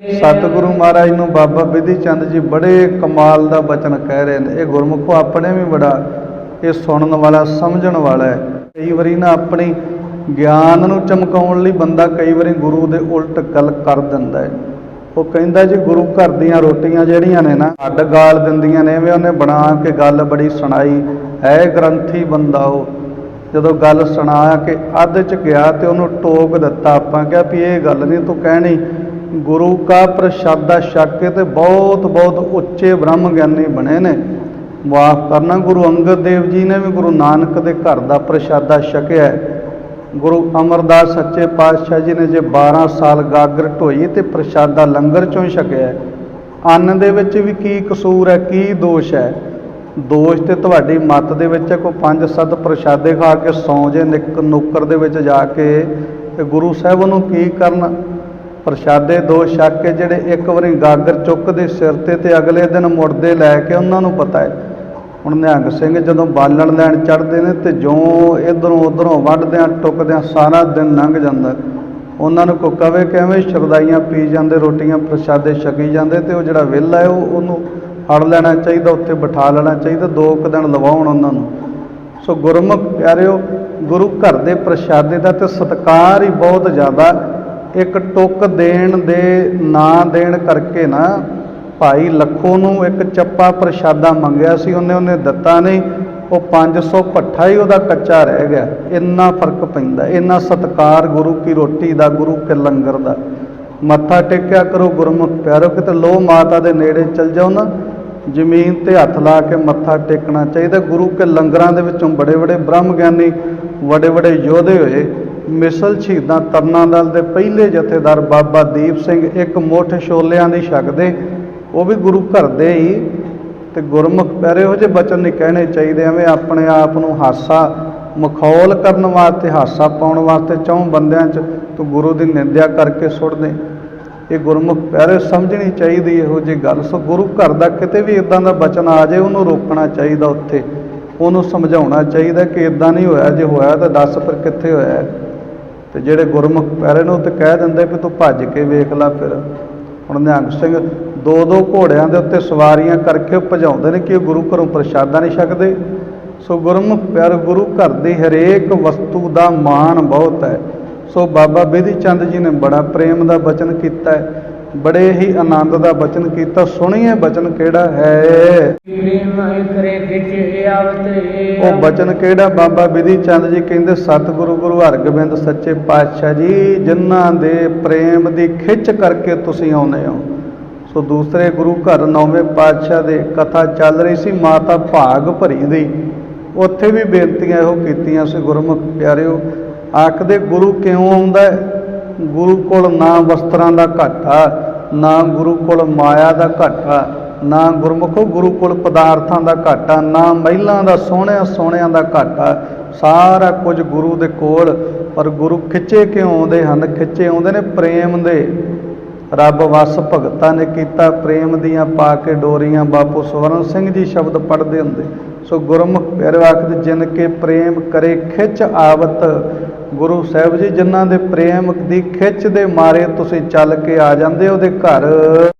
ਸਤਿਗੁਰੂ ਮਹਾਰਾਜ ਨੂੰ ਬਾਬਾ ਬਿਧੀ ਚੰਦ ਜੀ ਬੜੇ ਕਮਾਲ ਦਾ ਬਚਨ ਕਹਿ ਰਹੇ ਨੇ। ਇਹ ਗੁਰਮੁਖੋ ਆਪਣੇ ਵੀ ਬੜਾ ਇਹ ਸੁਣਨ ਵਾਲਾ, ਸਮਝਣ ਵਾਲਾ ਹੈ। ਕਈ ਵਾਰੀ ਨਾ ਆਪਣੀ ਗਿਆਨ ਨੂੰ ਚਮਕਾਉਣ ਲਈ ਬੰਦਾ ਕਈ ਵਾਰੀ ਗੁਰੂ ਦੇ ਉਲਟ ਗੱਲ ਕਰ ਦਿੰਦਾ ਹੈ। ਉਹ ਕਹਿੰਦਾ ਜੀ, ਗੁਰੂ ਘਰ ਦੀਆਂ ਰੋਟੀਆਂ ਜਿਹੜੀਆਂ ਨੇ ਨਾ, ਅੱਡ ਗਾਲ ਦਿੰਦੀਆਂ ਨੇ, ਐਵੇਂ ਉਹਨੇ ਬਣਾ ਕੇ ਗੱਲ ਬੜੀ ਸੁਣਾਈ। ਹੈ ਗ੍ਰੰਥੀ ਬੰਦਾ ਉਹ, ਜਦੋਂ ਗੱਲ ਸੁਣਾ ਕੇ ਅੱਧ ਚ ਗਿਆ ਤੇ ਉਹਨੂੰ ਟੋਕ ਦਿੱਤਾ। ਆਪਾਂ ਕਿਹਾ ਵੀ ਇਹ ਗੱਲ ਨਹੀਂ ਤੂੰ ਕਹਿਣੀ ਗੁਰੂ ਕਾ ਪ੍ਰਸ਼ਾਦਾ ਛਕ ਕੇ ਤੇ ਬਹੁਤ ਬਹੁਤ ਉੱਚੇ ਬ੍ਰਹਮ ਗਿਆਨੀ ਬਣੇ ਨੇ। ਮਾਫ ਕਰਨਾ, ਗੁਰੂ ਅੰਗਦ ਦੇਵ ਜੀ ਨੇ ਵੀ ਗੁਰੂ ਨਾਨਕ ਦੇ ਘਰ ਦਾ ਪ੍ਰਸ਼ਾਦਾ ਛਕਿਆ ਗੁਰੂ ਅਮਰਦਾਸ ਸੱਚੇ ਪਾਤਸ਼ਾਹ ਜੀ ਨੇ ਜੇ 12 ਸਾਲ ਗਾਗਰ ਢੋਈ ਤੇ ਪ੍ਰਸ਼ਾਦਾ ਲੰਗਰ ਚੋਂ ਹੀ ਛਕਿਆ ਅੰਨ ਦੇ ਵਿੱਚ ਵੀ ਕੀ ਕਸੂਰ ਹੈ, ਕੀ ਦੋਸ਼ ਹੈ? ਦੋਸ਼ ਤੇ ਤੁਹਾਡੀ ਮੱਤ ਦੇ ਵਿੱਚ ਹੈ, ਕੋਈ ਪੰਜ, ਸੱਤ ਪ੍ਰਸ਼ਾਦੇ ਖਾ ਕੇ ਸੌਂ ਜੇ ਨਿੱਕ ਨੁੱਕਰ ਦੇ ਵਿੱਚ ਜਾ ਕੇ ਤੇ ਗੁਰੂ ਸਾਹਿਬ ਨੂੰ ਕੀ ਕਰਨ? ਪ੍ਰਸ਼ਾਦੇ, ਦੋ ਛੱਕ ਕੇ ਜਿਹੜੇ ਇੱਕ ਵਾਰੀ ਗਾਗਰ ਚੁੱਕਦੇ ਸਿਰ ਤੇ ਤੇ ਅਗਲੇ ਦਿਨ ਮੁੜਦੇ ਲੈ ਕੇ ਉਹਨਾਂ ਨੂੰ ਪਤਾ ਹੈ। ਹੁਣ ਨਿਹੰਗ ਸਿੰਘ ਜਦੋਂ ਬਾਲਣ ਲੈਣ ਚੜ੍ਹਦੇ ਨੇ ਤੇ ਜੋ ਇਧਰੋਂ ਉਧਰੋਂ ਵੱਢਦਿਆਂ, ਟੁੱਕਦਿਆਂ ਸਾਰਾ ਦਿਨ ਲੰਘ ਜਾਂਦਾ। ਉਹਨਾਂ ਨੂੰ ਕੋ ਕਵੇ ਕਿਵੇਂ ਸ਼ਰਦਾਈਆਂ ਪੀ ਜਾਂਦੇ, ਰੋਟੀਆਂ ਪ੍ਰਸ਼ਾਦੇ ਛਕੀ ਜਾਂਦੇ ਤੇ ਉਹ ਜਿਹੜਾ ਵਿਹਲਾ ਹੈ ਉਹ ਉਹਨੂੰ ਫੜ ਲੈਣਾ ਚਾਹੀਦਾ, ਉੱਥੇ ਬਿਠਾ ਲੈਣਾ ਚਾਹੀਦਾ, ਦੋ ਕੁ ਦਿਨ ਲਵਾਉਣ ਉਹਨਾਂ ਨੂੰ। ਸੋ ਗੁਰਮੁਖ ਪਿਆਰਿਓ, ਗੁਰੂ ਘਰ ਦੇ ਪ੍ਰਸ਼ਾਦੇ ਦਾ ਤੇ ਸਤਕਾਰ ਹੀ ਬਹੁਤ ਜ਼ਿਆਦਾ ਇੱਕ ਟੁੱਕ ਦੇਣ ਦੇ ਨਾ ਦੇਣ ਕਰਕੇ ਨਾ ਭਾਈ ਲੱਖੋ ਨੂੰ ਇੱਕ ਚੱਪਾ ਪ੍ਰਸ਼ਾਦਾ ਮੰਗਿਆ ਸੀ, ਉਹਨੇ ਉਹਨੇ ਦਿੱਤਾ ਨਹੀਂ, ਉਹ 500 ਭੱਠਾ ਹੀ ਉਹਦਾ ਕੱਚਾ ਰਹਿ ਗਿਆ। ਇੰਨਾ ਫ਼ਰਕ ਪੈਂਦਾ, ਇੰਨਾ ਸਤਕਾਰ ਗੁਰੂ ਕੀ ਰੋਟੀ ਦਾ, ਗੁਰੂ ਕੇ ਲੰਗਰ ਦਾ। ਮੱਥਾ ਟੇਕਿਆ ਕਰੋ ਗੁਰਮੁਖ ਪਿਆਰੋ, ਕਿਤੇ ਲੋ ਮਾਤਾ ਦੇ ਨੇੜੇ ਚਲ ਜਾਓ ਨਾ, ਜ਼ਮੀਨ ਤੇ ਹੱਥ ਲਾ ਕੇ ਮੱਥਾ ਟੇਕਣਾ ਚਾਹੀਦਾ। ਗੁਰੂ ਕੇ ਲੰਗਰਾਂ ਦੇ ਵਿੱਚੋਂ ਬੜੇ ਬੜੇ ਬ੍ਰਹਮ ਗਿਆਨੀ ਵੱਡੇ ਵੱਡੇ ਯੋਧੇ ਹੋਏ ਮਿਸਲ ਸ਼ਹੀਦਾਂ ਤਰਨਾ ਦਲ ਦੇ ਪਹਿਲੇ ਜਥੇਦਾਰ ਬਾਬਾ ਦੀਪ ਸਿੰਘ, ਇੱਕ ਮੁੱਠ ਛੋਲਿਆਂ ਦੀ ਛਕਦੇ ਉਹ ਵੀ ਗੁਰੂ ਘਰ ਦੇ ਹੀ, ਤੇ ਗੁਰਮੁਖ ਪਿਆਰੇ ਇਹੋ ਜਿਹੇ ਬਚਨ ਨਹੀਂ ਕਹਿਣੇ ਚਾਹੀਦੇ, ਐਵੇਂ ਆਪਣੇ ਆਪ ਨੂੰ ਹਾਸਾ ਮਖੌਲ ਕਰਨ ਵਾਸਤੇ, ਹਾਸਾ ਪਾਉਣ ਵਾਸਤੇ ਚੌਂ ਬੰਦਿਆਂ 'ਚ ਤੂੰ ਗੁਰੂ ਦੀ ਨਿੰਦਿਆ ਕਰਕੇ ਸੁੱਟ ਦੇ। ਇਹ ਗੁਰਮੁਖ ਪਿਆਰੇ, ਸਮਝਣੀ ਚਾਹੀਦੀ ਇਹੋ ਜਿਹੀ ਗੱਲ। ਸੋ ਗੁਰੂ ਘਰ ਦਾ ਕਿਤੇ ਵੀ ਇਦਾਂ ਦਾ ਬਚਨ ਆ ਜਾਏ ਉਹਨੂੰ ਰੋਕਣਾ ਚਾਹੀਦਾ ਉੱਥੇ। ਉਹਨੂੰ ਸਮਝਾਉਣਾ ਚਾਹੀਦਾ ਕਿ ਇਦਾਂ ਨਹੀਂ ਹੋਇਆ, ਜੇ ਹੋਇਆ ਤਾਂ ਦੱਸ ਪਰ ਕਿੱਥੇ ਹੋਇਆ। ਤੇ ਜਿਹੜੇ ਗੁਰਮੁਖ ਪਿਆਰੇ ਨੂੰ ਤੇ ਕਹਿ ਦਿੰਦੇ ਵੀ ਤੂੰ ਭੱਜ ਕੇ ਵੇਖ ਲੈ ਫਿਰ। ਹੁਣ ਨਿਹੰਗ ਸਿੰਘ ਦੋ ਦੋ ਘੋੜਿਆਂ ਦੇ ਉੱਤੇ ਸਵਾਰੀਆਂ ਕਰਕੇ ਉਹ ਭਜਾਉਂਦੇ ਨੇ ਕਿ ਉਹ ਗੁਰੂ ਘਰੋਂ ਪ੍ਰਸ਼ਾਦਾ ਨਹੀਂ ਛਕਦੇ। ਸੋ ਗੁਰਮੁਖ ਪਿਆਰ, ਗੁਰੂ ਘਰ ਦੀ ਹਰੇਕ ਵਸਤੂ ਦਾ ਮਾਣ ਬਹੁਤ ਹੈ। ਸੋ ਬਾਬਾ ਬੇਦੀ ਚੰਦ ਜੀ ਨੇ ਬੜਾ ਪ੍ਰੇਮ ਦਾ ਬਚਨ ਕੀਤਾ ਹੈ। ਬੜੇ ਹੀ ਆਨੰਦ ਦਾ ਬਚਨ ਕੀਤਾ, ਸੁਣੀਏ ਬਚਨ ਕਿਹੜਾ ਹੈ। ਉਹ ਬਚਨ ਕਿਹੜਾ? ਬਾਬਾ ਬਿਧੀ ਚੰਦ ਜੀ ਕਹਿੰਦੇ, ਸਤਿਗੁਰੂ ਗੁਰੂ ਹਰਗੋਬਿੰਦ ਸੱਚੇ ਪਾਤਸ਼ਾਹ ਜੀ, ਜਿਨ੍ਹਾਂ ਦੇ ਪ੍ਰੇਮ ਦੀ ਖਿੱਚ ਕਰਕੇ ਤੁਸੀਂ ਆਉਂਦੇ ਹੋ। ਸੋ ਦੂਸਰੇ ਗੁਰੂ ਘਰ ਨੌਵੇਂ ਪਾਤਸ਼ਾਹ ਦੇ ਕਥਾ ਚੱਲ ਰਹੀ ਸੀ, ਮਾਤਾ ਭਾਗ ਭਰੀ ਦੀ। ਉੱਥੇ ਵੀ ਬੇਨਤੀਆਂ ਇਹੋ ਕੀਤੀਆਂ ਸੀ, ਗੁਰਮੁਖ ਪਿਆਰਿਓ, ਆਖਦੇ, ਗੁਰੂ ਕਿਉਂ ਆਉਂਦਾ ਹੈ? ਗੁਰੂ ਕੋਲ ਨਾ ਵਸਤਰਾਂ ਦਾ ਘਾਟਾ, ਨਾ ਗੁਰੂ ਕੋਲ ਮਾਇਆ ਦਾ ਘਾਟਾ, ਨਾ ਗੁਰਮੁਖੋ ਗੁਰੂ ਕੋਲ ਪਦਾਰਥਾਂ ਦਾ ਘਾਟਾ, ਨਾ ਮਹਿਲਾਂ ਦਾ ਸੋਹਣਿਆਂ ਸੋਹਣਿਆਂ ਦਾ ਘਾਟਾ, ਸਾਰਾ ਕੁਝ ਗੁਰੂ ਦੇ ਕੋਲ। ਪਰ ਗੁਰੂ ਖਿੱਚੇ ਕਿਉਂ ਆਉਂਦੇ ਹਨ? ਖਿੱਚੇ ਆਉਂਦੇ ਨੇ ਪ੍ਰੇਮ ਦੇ। ਰੱਬ ਵਸ ਭਗਤਾਂ ਨੇ ਕੀਤਾ ਪ੍ਰੇਮ ਦੀਆਂ ਪਾ ਕੇ ਡੋਰੀਆਂ। ਬਾਪੂ ਸਵਰਨ ਸਿੰਘ ਜੀ ਸ਼ਬਦ ਪੜ੍ਹਦੇ ਹੁੰਦੇ, ਸੋ ਗੁਰਮੁਖ ਪਿਆਰੇ ਆਖਦੇ, ਜਿਨ ਕੇ ਪ੍ਰੇਮ ਕਰੇ ਖਿੱਚ ਆਵਤ ਗੁਰੂ ਸਾਹਿਬ ਜੀ, ਜਿਨ੍ਹਾਂ ਦੇ ਪ੍ਰੇਮ ਦੀ ਖਿੱਚ ਦੇ ਮਾਰੇ ਤੁਸੀਂ ਚੱਲ ਕੇ ਆ ਜਾਂਦੇ ਉਹਦੇ ਘਰ।